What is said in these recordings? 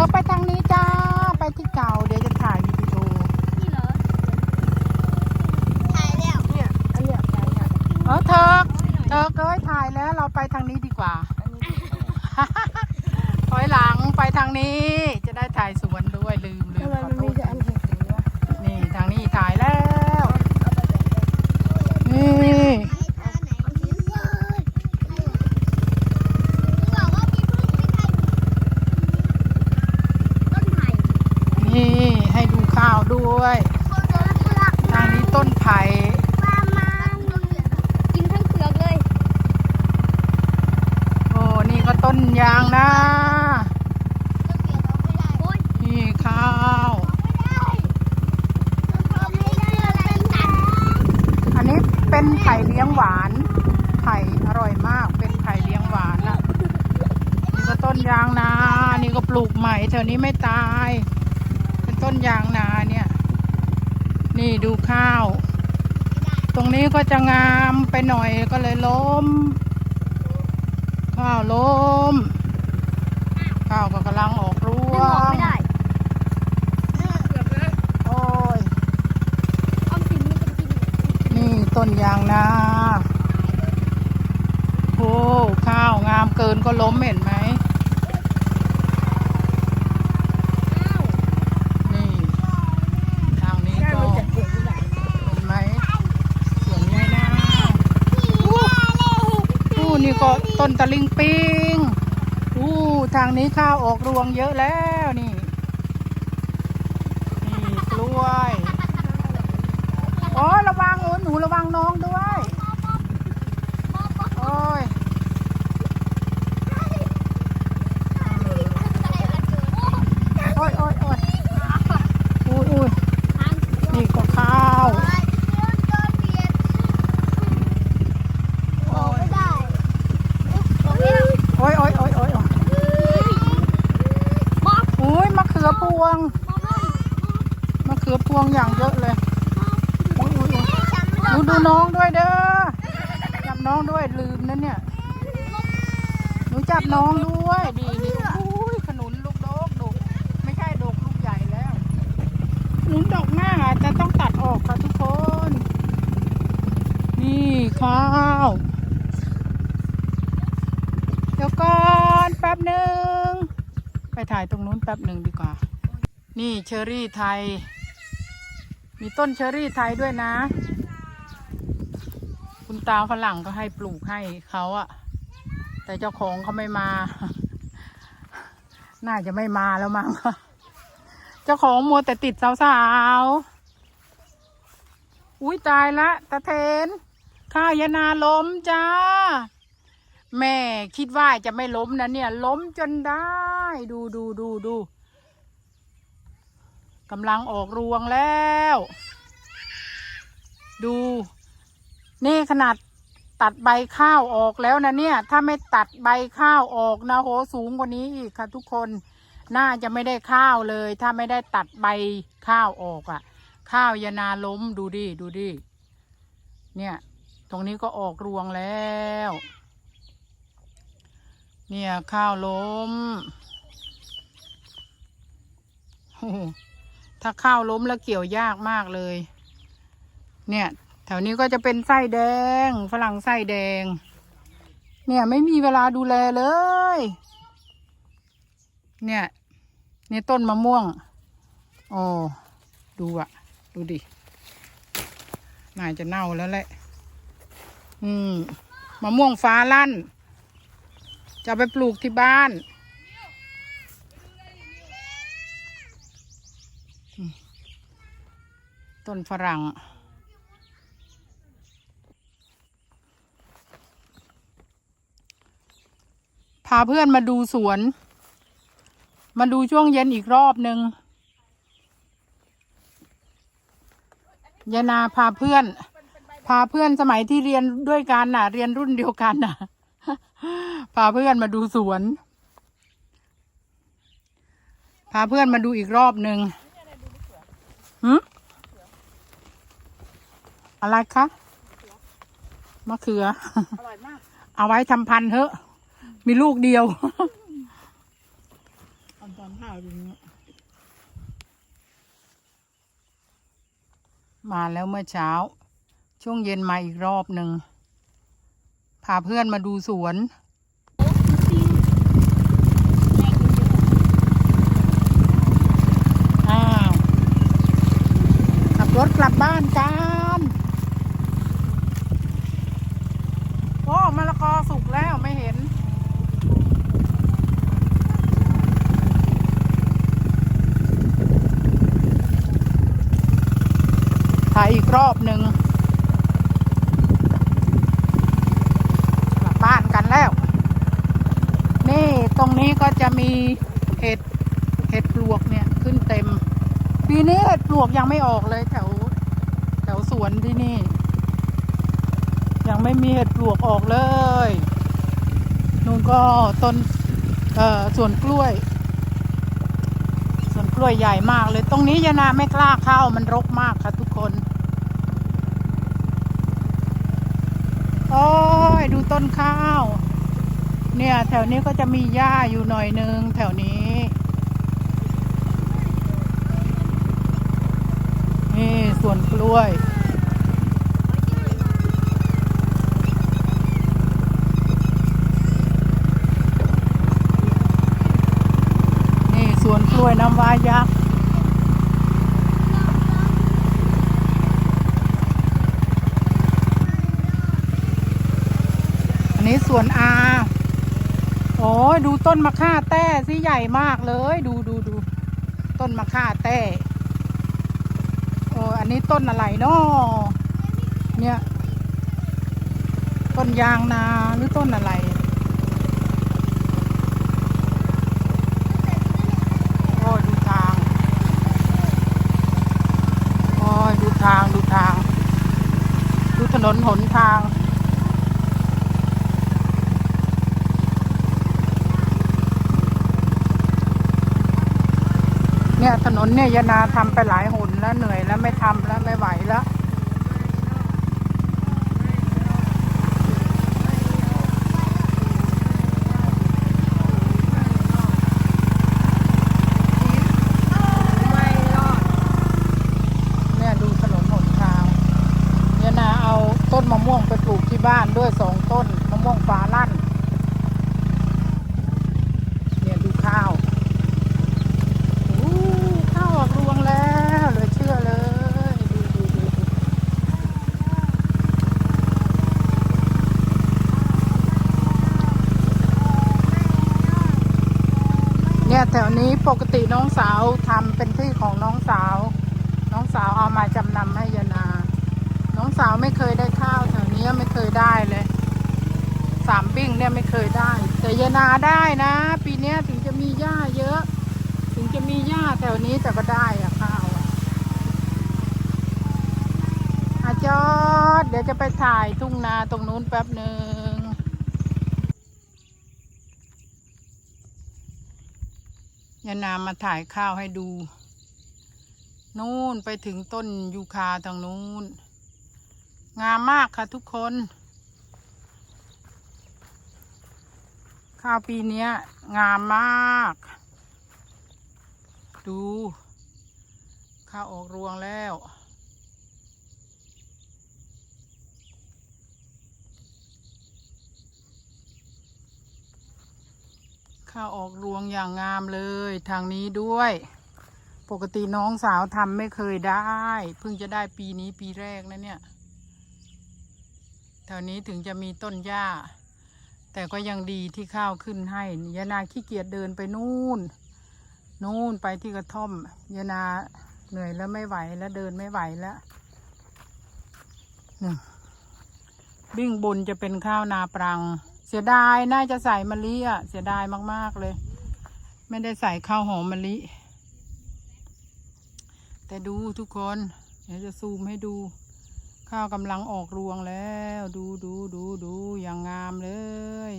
อไปทางนี้จ้า ไปที่เก่า เดี๋ยวจะถ่ายวิดีโอนี่เหรอถ่ายแล้วเนี่ยอันเนี้ยแฟนค่ะเออเธอเธอเกยถ่ายแล้วเราไปทางนี้ดีกว่าถอยหลังไปทางนี้ จะได้ถ่ายสวนด้วยลืมลืมทำไมขอมันโทมีษแต่อันแข็งๆวะนี่ทางนี้ถ่ายแล้วนี่ ดูข้าวด้วยเขาจะเลือกทางนี้ต้นไผ่ปลามันกินทั้งเปลือกเลย โอ้นี่ก็ต้นยางนะโอ้ยนี่ข้าวไม่ได้อะไรกันอันนี้เป็นไผ่เลี้ยงหวาน ไผ่อร่อยมาก เป็นไผ่เลี้ยงหวานอะนี่ก็ต้นยางนา นี่ก็ปลูกใหม่แถวนี้ไม่ตายเป็น ต้นยางนาเนี่ย นี่ดูข้าว ตรงนี้ก็จะงามไปหน่อยก็เลยล้ม ข้าวล้ม ข้าวก็กำลังออกรวงโอ้ยนี่ต้นยางนาโอ้ข้าวงามเกินก็ล้มเห็นไหม ต้นตะลิงปิงอู้ทางนี้ข้าวออกรวงเยอะแล้วนี่ นี่กล้วยโอ้ระวังโอ้หนูระวังน้องด้วย วงมะเขือพวงอย่างเยอะเลยอุ้ยอุ้ยอุ้ยดูดูน้องด้วยเด้อจับน้องด้วยลืมนะเนี่ยหนูจับน้องด้วยดีดีอุ้ยขนุนลูกดกดกไม่ใช่ดกลูกใหญ่แล้วขนุนดอกหน้าอาจจะต้องตัดออกค่ะทุกคน นี่ข้าวเดี๋ยวก่อนแป๊บหนึ่งไปถ่ายตรงนู้นแป๊บหนึ่งดีกว่า นี่เชอรี่ไทย มีต้นเชอรี่ไทยด้วยนะ คุณตาฝรั่งก็ให้ปลูกให้เขาอะแต่เจ้าของเขาไม่มา น่าจะไม่มาแล้วมั้งเจ้าของมัวแต่ติดสาวๆ อุ้ยตายละตาเทน ข้าวยานาล้มจ้า แม่คิดว่าจะไม่ล้มนะเนี่ย ล้มจนได้ ดูดูดูดู กำลังออกรวงแล้ว ดู นี่ขนาดตัดใบข้าวออกแล้วนะเนี่ย ถ้าไม่ตัดใบข้าวออกนะโหสูงกว่านี้อีกค่ะทุกคนน่าจะไม่ได้ข้าวเลย ถ้าไม่ได้ตัดใบข้าวออกอะ่ะ ข้าวยานาล้มดูดิดูดิเนี่ย ตรงนี้ก็ออกรวงแล้ว เนี่ยข้าวล้ม โอ้ ถ้าข้าวล้มแล้วเกี่ยวยากมากเลย เนี่ย แถวนี้ก็จะเป็นไส้แดง ฝรั่งไส้แดง เนี่ยไม่มีเวลาดูแลเลย เนี่ยเนี่ยต้นมะม่วงโอ้ดูอะดูดิน่าจะเน่าแล้วแหละ อืมมะม่วงฟ้าลั่น จะไปปลูกที่บ้านอืม ต้นฝรั่ง พาเพื่อนมาดูสวน มาดูช่วงเย็นอีกรอบหนึ่งยานาพาเพื่อน พาเพื่อนสมัยที่เรียนด้วยกันน่ะ เรียนรุ่นเดียวกันน่ะ พาเพื่อนมาดูสวน พาเพื่อนมาดูอีกรอบหนึ่งหืม อะไรคะมะเขือ อร่อยมาก เอาไว้ทำพันธุ์เถอะ มีลูกเดียวอ่อนข้าวอยู่เนี่ยมาแล้วเมื่อเช้า ช่วงเย็นมาอีกรอบหนึ่งพาเพื่อนมาดูสวนอ้าวขับรถกลับบ้านกัน โอ้มะละกอสุกแล้วไม่เห็น ถ่ายอีกรอบหนึ่งกลับบ้านกันแล้ว นี่ตรงนี้ก็จะมีเห็ด เห็ดปลวกเนี่ยขึ้นเต็ม ปีนี้เห็ดปลวกยังไม่ออกเลยแถว แถวสวนที่นี่ ยังไม่มีเห็ดปลวกออกเลยนู่นก็ต้นเอ่อสวนกล้วยสวนกล้วยใหญ่มากเลย ตรงนี้ยานาไม่กล้าเข้ามันรกมากค่ะทุกคนโอ้ยดูต้นข้าว เนี่ย แถวนี้ก็จะมีหญ้าอยู่หน่อยนึงแถวนี้ นี่สวนกล้วย นี่สวนก ล้วยน้ำว้ายักษ์อันนี้สวนอาโอ้ยดูต้นมะค่าแต้สิใหญ่มากเลย ดูดูดูต้นมะค่าแต้โอ้อันนี้ต้นอะไรเนาะเนี่ย ต้นยางนาหรือต้นอะไร โอ้ยดูทาง โอ้ยดูทางดูทาง ดูถ นนหนทาง เนี่ยถนนเนี่ยยานาทำไปหลายหนแล้วเหนื่อยแล้วไม่ทำแล้วไม่ไหวแล้ว เนี่ยดูถนนหนทางยานาเอาต้น มะม่วงไปปลูกที่บ้านด้วยสองต้นมะม่วงฟ้าลั่นเนี่ยดูข้าวอู้ข้าวออกรวงแล้วเลือเชื่อเลยดูดูดูเนี่ยแถวนี้ปกติน้องสาวทำเป็นที่ของน้องสาว น้องสาวเอามาจำนำให้ยานา น้องสาวไม่เคยได้ข้าวแถวนี้ไม่เคยได้เลยสามปิ้งเนี่ยไม่เคยได้ แต่ยานาได้นะ ปีเนี้ยถึงจะมีหญ้าเยอะ ถึงจะมีหญ้าแถวนี้แต่ก็ได้อะข้าวอะอาจอด เดี๋ยวจะไปถ่ายทุ่งนาตรงนู้นแป๊บหนึ่งยานามาถ่ายข้าวให้ดู นู่นไปถึงต้นยูคาทางนู้น งามมากค่ะทุกคน ข้าวปีนี้งามมาก ดู ข้าวออกรวงแล้ว ข้าวออกรวงอย่างงามเลยทางนี้ด้วยปกติน้องสาวทำไม่เคยได้ เพิ่งจะได้ปีนี้ปีแรกนะเนี่ย แถวนี้ถึงจะมีต้นหญ้า แต่ก็ยังดีที่ข้าวขึ้นให้ยานาขี้เกียจเดินไปนู่น นู่นไปที่กระท่อมยานาเหนื่อยแล้วไม่ไหวแล้วเดินไม่ไหวแล้วหนี่งบิ้งบนจะเป็นข้าวนาปรัง เสียดายน่าจะใส่มะลิอะ เสียดายมากๆเลย ไม่ได้ใส่ข้าวหอมมะลิ แต่ดูทุกคน เดี๋ยวจะซูมให้ดู ข้าวกำลังออกรวงแล้ว ดูดูดูดูอย่างงามเลย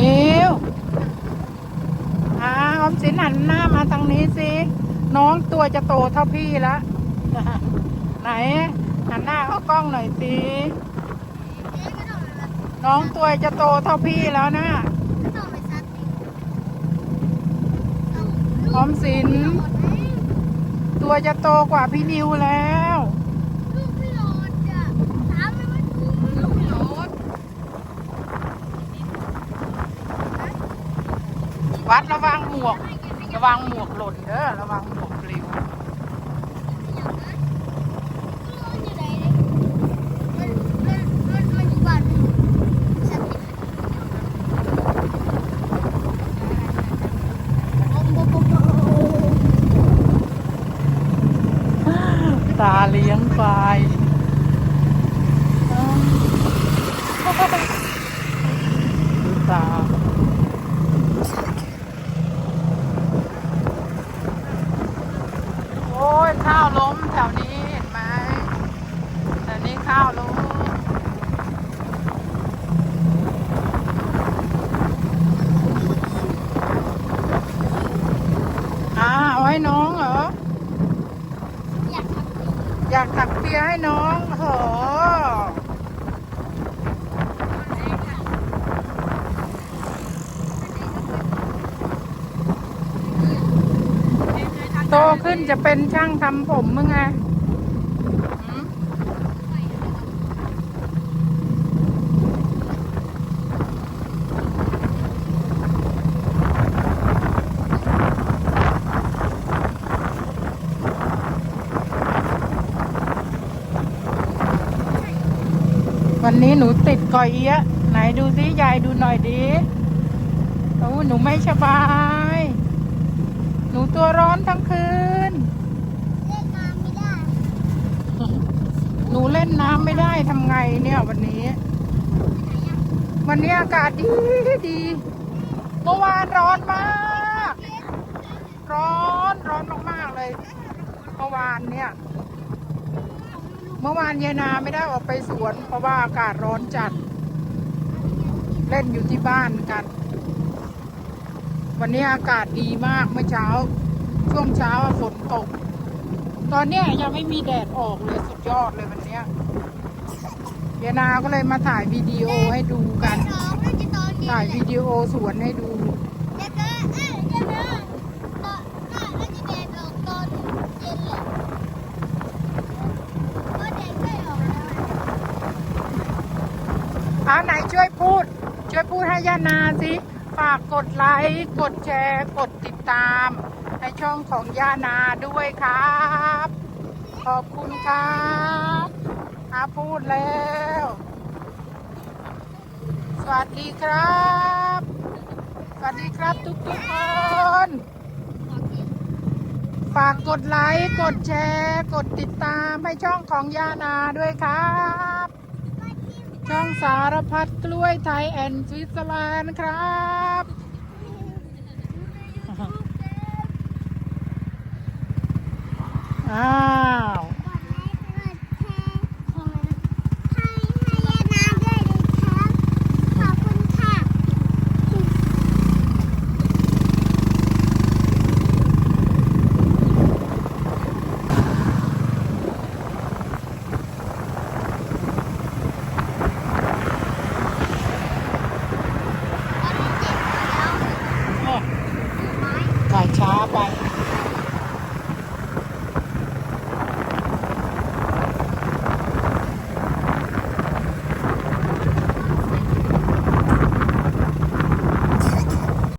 นิวอ่าออมสินหันหน้ามาทางนี้สิ น้องตัวจะโตเท่าพี่แล้ว ไหน หันหน้าเข้ากล้องหน่อยสิ น้องตัวจะโตเท่าพี่แล้วนะออมสิน ตัวจะโตกว่าพี่นิวแล้ววัดระวังหมวก ระวังหมวกหล่นเด้อระวังหมวกปลิว ตา เลี้ยงควายดูตา โอ้ยข้าวล้มแถวนี้เห็นไหมแถวนี้ข้าวล้มอ่าเอาให้น้องเหรอ อยากตักเบียร์ให้น้องเหรอโตขึ้น จะเป็นช่างทำผมมึงไงวันนี้หนูติดก่อยเอี้ยะไหนดูสิยายดูหน่อยดิโอ้หนูไม่สบาย นูตัวร้อนทั้งคืนหนูเล่นน้ำไม่ได้ทำไงเนี่ยวันนี้ วันนี้อากาศดีดี เมื่อวานร้อนมาก ร้อนร้อนมากๆเลย เมื่อวานเนี่ย เมื่อวานยายนาไม่ได้ออกไปสวน เพราะว่าอากาศร้อนจัด เล่นอยู่ที่บ้านกัน วันนี้อากาศดีมากเมื่อเช้า ช่วงเช้าฝนตก ตอนเนี้ยยังไม่มีแดดออกเลยสุดยอดเลยวันเนี้ยยานาก็เลยมาถ่ายวิดีโอให้ดูกัน ถ่ายวิดีโอสวนให้ดูเอาไหนช่วยพูด ช่วยพูดให้ยานาสิ ฝากกดไลค์กดแชร์ กดติดตาม ในช่องของยานาด้วยครับ ขอบคุณครับอาพูดแล้ว สวัสดีครับ สวัสดีครับทุกทุกคน ฝากกดไลค์กดแชร์ กดติดตามให้ช่องของยานาด้วยครับ ช่องสารพัดกล้วยไทยแอนด์สวิตเซอร์แลนด์ครับอ่า